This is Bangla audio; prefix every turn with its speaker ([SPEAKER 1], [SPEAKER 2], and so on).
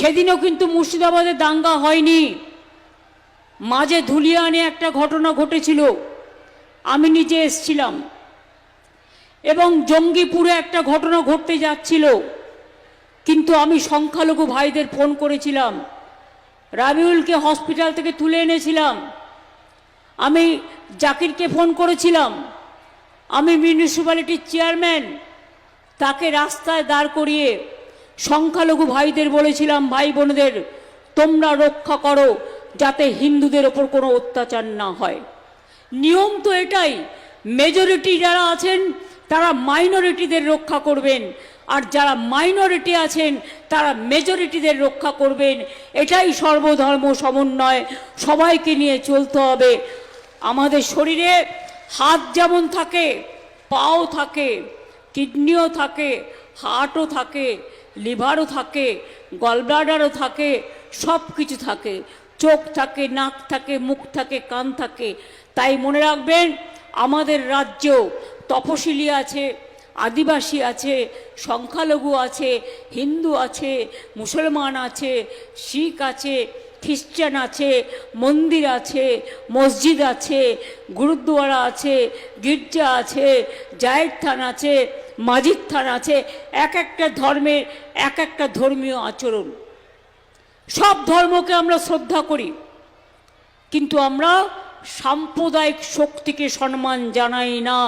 [SPEAKER 1] সেদিনও কিন্তু মুর্শিদাবাদে দাঙ্গা হয়নি। মাঝে ধুলিয়ানে একটা ঘটনা ঘটেছিল। আমি নিজে এসছিলাম। এবং জঙ্গিপুরে একটা ঘটনা ঘটতে যাচ্ছিল। কিন্তু আমি সংখ্যালঘু ভাইদের ফোন করেছিলাম। রাবিউলকে হসপিটাল থেকে তুলে এনেছিলাম। আমি জাকিরকে ফোন করেছিলাম। আমি মিউনিসিপ্যালিটির চেয়ারম্যান। তাকে রাস্তায় দাঁড় করিয়ে সংখ্যালঘু ভাইদের বলেছিলাম, ভাই বোনদের, তোমরা রক্ষা করো যাতে হিন্দুদের ওপর কোনো অত্যাচার না হয়। নিয়ম তো এটাই মেজরিটি যারা আছেন, তারা মাইনরিটিদের রক্ষা করবেন। আর যারা মাইনরিটি আছেন, তারা মেজরিটিদের রক্ষা করবেন। এটাই সর্বধর্ম সমন্বয়, সবাইকে নিয়ে চলতে হবে। আমাদের শরীরে হাত যেমন থাকে, পাও থাকে, কিডনিও থাকে হার্টও থাকে লিভারও থাকে, গলব্লাডারও থাকে, সব কিছু থাকে। চোখ থাকে, নাক থাকে, মুখ থাকে, কান থাকে। তাই মনে রাখবেন, আমাদের রাজ্য তপশিলি আছে, আদিবাসী আছে, সংখ্যালঘু আছে, হিন্দু আছে, মুসলমান আছে, শিখ আছে, খ্রিস্টান আছে, মন্দির আছে, মসজিদ আছে গুরুদ্বারা আছে, গির্জা আছে জায়ের থান আছে মাজিদ থান আছে, এক একটা ধর্মের, এক একটা ধর্মীয় আচরণ। সব ধর্মকে আমরা শ্রদ্ধা করি, কিন্তু আমরা সাম্প্রদায়িক শক্তিকে সম্মান জানাই না।